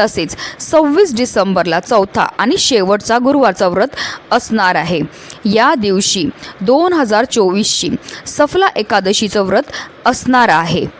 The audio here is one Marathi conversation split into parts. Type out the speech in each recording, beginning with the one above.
तसेच सव्वीस डिसेंबरला चौथा आणि शेवटचा गुरुवारचा व्रत असणार आहे. या दिवशी दोन हजार चोवीसची सफला एकादशीचं व्रत असणार आहे.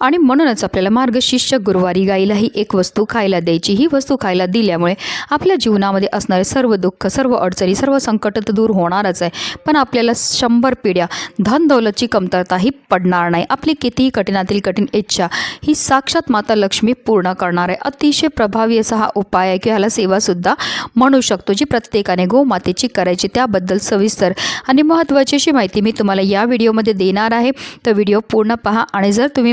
आणि म्हणूनच आपल्याला मार्गशीर्ष गुरुवारी गाईला ही एक वस्तू खायला द्यायची. ही वस्तू खायला दिल्यामुळे आपल्या जीवनामध्ये असणारे सर्व दुःख सर्व अडचणी सर्व संकट तर दूर होणारच आहे. पण आपल्याला शंभर पिढ्या धनदौलतची कमतरता ही पडणार नाही. आपली कितीही कठीणातील कठीण इच्छा ही साक्षात माता लक्ष्मी पूर्ण करणार आहे. अतिशय प्रभावी असा हा उपाय आहे की ह्याला सेवासुद्धा म्हणू शकतो जी प्रत्येकाने गोमातेची करायची. त्याबद्दल सविस्तर आणि महत्त्वाची अशी माहिती मी तुम्हाला या व्हिडिओमध्ये देणार आहे. तर व्हिडिओ पूर्ण पहा आणि जर तुम्ही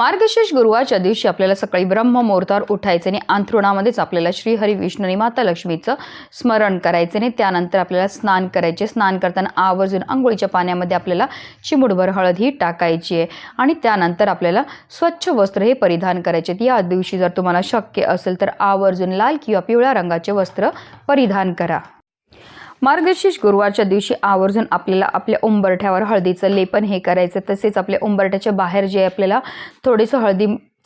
मार्गशीर्ष गुरुवारच्या दिवशी आपल्याला सकाळी ब्रह्म मुहूर्तावर उठायचे आणि अंथरुणामध्येच आपल्याला श्रीहरी विष्णू आणि माता लक्ष्मीचं स्मरण करायचं आणि त्यानंतर आपल्याला स्नान करायचे. स्नान करताना आवर्जून आंघोळीच्या पाण्यामध्ये आपल्याला चिमुडभर हळद ही टाकायची आहे. आणि त्यानंतर आपल्याला स्वच्छ वस्त्र हे परिधान करायचे. आहेत. या दिवशी जर तुम्हाला शक्य असेल तर आवर्जून लाल किंवा पिवळ्या रंगाचे वस्त्र परिधान करा. मार्गशीर्ष गुरुवारच्या दिवशी आवर्जून आपल्याला आपल्या उंबरठ्यावर हळदीचं लेपन हे करायचं. तसेच आपल्या उंबरठ्याच्या बाहेर जे आपल्याला थोडंसं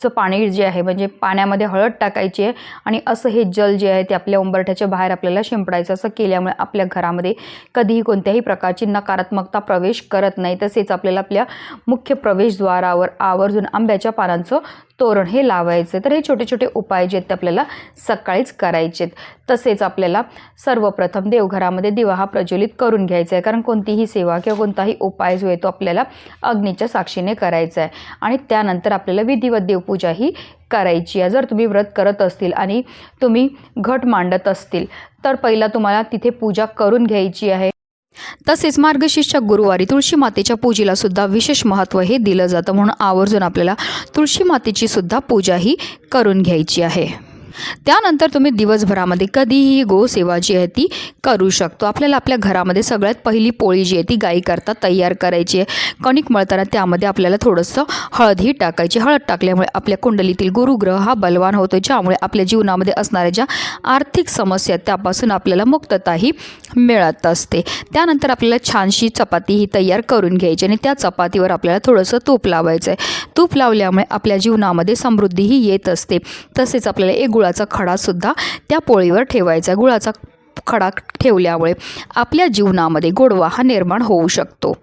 चं पाणी जे आहे म्हणजे पाण्यामध्ये हळद टाकायची आहे आणि असं हे जल जे आहे ते आपल्या उंबरठ्याच्या बाहेर आपल्याला शिंपडायचं असं केल्यामुळे आपल्या घरामध्ये कधीही कोणत्याही प्रकारची नकारात्मकता प्रवेश करत नाही. तसेच आपल्याला आपल्या मुख्य प्रवेशद्वारावर आवर्जून आंब्याच्या पानांचं तोरण हे लावायचं तर हे छोटे छोटे उपाय जे आहेत ते आपल्याला सकाळीच करायचे आहेत. तसेच आपल्याला सर्वप्रथम देवघरामध्ये दिवा हा प्रज्वलित करून घ्यायचा आहे. कारण कोणतीही सेवा किंवा कोणताही उपाय जो आहे तो आपल्याला अग्नीच्या साक्षीने करायचा आहे. आणि त्यानंतर आपल्याला विधिवत देव देवपूजा ही करायची आहे. जर तुम्ही व्रत करत असतील आणि तुम्ही घट मांडत असतील तर पहिला तुम्हाला तिथे पूजा करून घ्यायची आहे. तसेच मार्गशीर्षच्या गुरुवारी तुळशी मातेच्या पूजेला सुद्धा विशेष महत्त्व हे दिलं जातं. म्हणून आवर्जून आपल्याला तुळशी मातेची सुद्धा पूजा ही करून घ्यायची आहे. त्यानंतर तुम्ही दिवसभरामध्ये कधीही गोसेवा जी आहे ती करू शकतो. आपल्याला आपल्या घरामध्ये सगळ्यात पहिली पोळी जी आहे ती गाईकरता तयार करायची आहे. कणिक मळताना त्यामध्ये आपल्याला थोडंसं हळदही टाकायची. हळद टाकल्यामुळे आपल्या कुंडलीतील गुरुग्रह हा बलवान होतो ज्यामुळे आपल्या जीवनामध्ये असणाऱ्या ज्या आर्थिक समस्या आहेत त्यापासून आपल्याला मुक्तताही मिळत असते. त्यानंतर आपल्याला छानशी चपाती ही तयार करून घ्यायची आणि त्या चपातीवर आपल्याला थोडंसं तूप लावायचं आहे तूप लावल्यामुळे आपल्या जीवनामध्ये समृद्धीही येत असते. तसेच आपल्याला एक गुळाचा खडासुद्धा त्या पोळीवर ठेवायचा आहे. गुळाचा खडा ठेवल्यामुळे आपल्या जीवनामध्ये गोडवा हा निर्माण होऊ शकतो.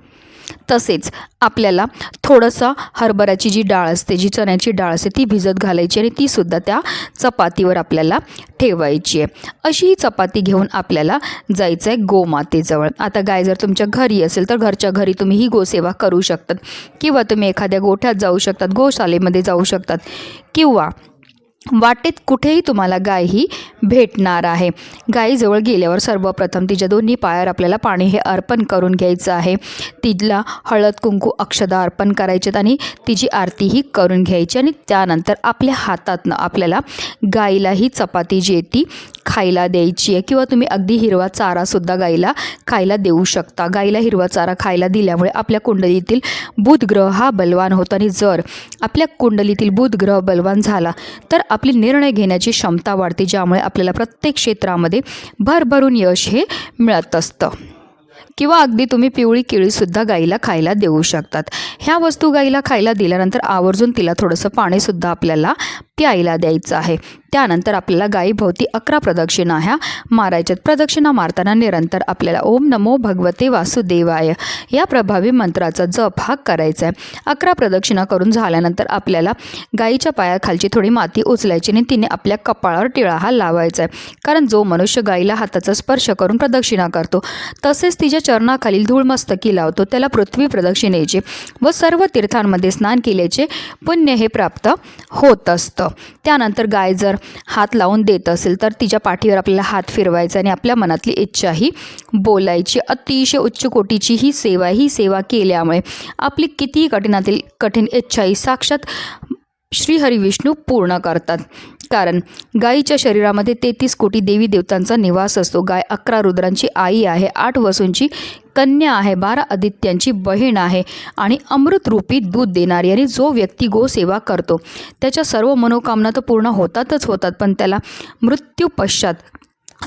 तसेच आपल्याला थोडंसं हरभऱ्याची जी डाळ असते जी चण्याची डाळ असते ती भिजत घालायची आणि तीसुद्धा त्या चपातीवर आपल्याला ठेवायची आहे. अशी ही चपाती घेऊन आपल्याला जायचं आहे गोमातेजवळ. आता गाय जर तुमच्या घरी असेल तर घरच्या घरी तुम्ही ही गोसेवा करू शकतात. किंवा तुम्ही एखाद्या गोठ्यात जाऊ शकतात गोशालेमध्ये जाऊ शकतात. किंवा वाटेत कुठेही तुम्हाला गाय ही भेटणार आहे. गायीजवळ गेल्यावर सर्वप्रथम तिच्या दोन्ही पायावर आपल्याला पाणी हे अर्पण करून घ्यायचं आहे. तिला हळद कुंकू अक्षदा अर्पण करायचे आणि तिची आरतीही करून घ्यायची आणि त्यानंतर आपल्या हातातनं आपल्याला गाईला ही चपाती जी आहे ती खायला द्यायची आहे किंवा तुम्ही अगदी हिरवा चारासुद्धा गाईला खायला देऊ शकता. गाईला हिरवा चारा खायला दिल्यामुळे आपल्या कुंडलीतील बुधग्रह हा बलवान होतो आणि जर आपल्या कुंडलीतील बुधग्रह बलवान झाला तर आपली निर्णय घेण्याची क्षमता वाढते ज्यामुळे आपल्याला प्रत्येक क्षेत्रामध्ये भरभरून यश हे मिळत असतं. किंवा अगदी तुम्ही पिवळी केळीसुद्धा गाईला खायला देऊ शकतात. ह्या वस्तू गाईला खायला दिल्यानंतर आवर्जून तिला थोडंसं पाणीसुद्धा आपल्याला आईला द्यायचं आहे. त्यानंतर आपल्याला गायीभोवती अकरा प्रदक्षिणा ह्या मारायच्यात. प्रदक्षिणा मारताना निरंतर आपल्याला ओम नमो भगवते वासुदेवाय. या प्रभावी मंत्राचा जप हा करायचा आहे. अकरा प्रदक्षिणा करून झाल्यानंतर आपल्याला गाईच्या पायाखालची थोडी माती उचलायची आणि तिने आपल्या कपाळावर टिळा हा लावायचा आहे. कारण जो मनुष्य गाईला हाताचा स्पर्श करून प्रदक्षिणा करतो तसेच तिच्या चरणाखालील धूळमस्तकी लावतो त्याला पृथ्वी प्रदक्षिणेचे व सर्व तीर्थांमध्ये स्नान केल्याचे पुण्य हे प्राप्त होत असतं. त्यानंतर गाय जर हात लावून देत असेल तर तिच्या पाठीवर आपल्याला हात फिरवायचा आणि आपल्या मनातली इच्छाही बोलायची. अतिशय उच्च कोटीची ही सेवा ही सेवा केल्यामुळे आपली कितीही कठीणातील कठीण इच्छाही साक्षात श्रीहरी विष्णू पूर्ण करतात. कारण गायीच्या शरीरामध्ये तेहतीस कोटी देवी देवतांचा निवास असतो. गाय अकरा रुद्रांची आई आहे. आठ वसूंची कन्या आहे. बारा आदित्यांची बहीण आहे. आणि अमृतरूपी दूध देणारी आणि जो व्यक्ती गोसेवा करतो त्याच्या सर्व मनोकामना तर पूर्ण होतातच होतात पण त्याला मृत्यू पश्चात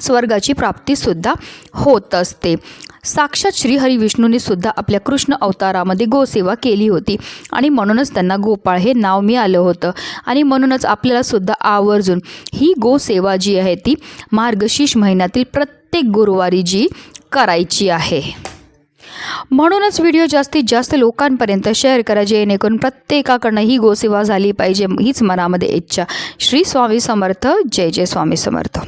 स्वर्गाची प्राप्तीसुद्धा होत असते. साक्षात श्रीहरी विष्णूने सुद्धा आपल्या कृष्ण अवतारामध्ये गोसेवा केली होती आणि म्हणूनच त्यांना गोपाळ हे नाव मिळालं होतं. आणि म्हणूनच आपल्याला सुद्धा आवर्जून ही गोसेवा जी आहे ती मार्गशीर्ष महिन्यातील प्रत्येक गुरुवारी जी करायची आहे. म्हणूनच व्हिडिओ जास्तीत जास्त लोकांपर्यंत शेअर करा जेणेकरून प्रत्येकाकडनं ही गोसेवा झाली पाहिजे हीच मनामध्ये इच्छा. श्री स्वामी समर्थ. जय जय स्वामी समर्थ.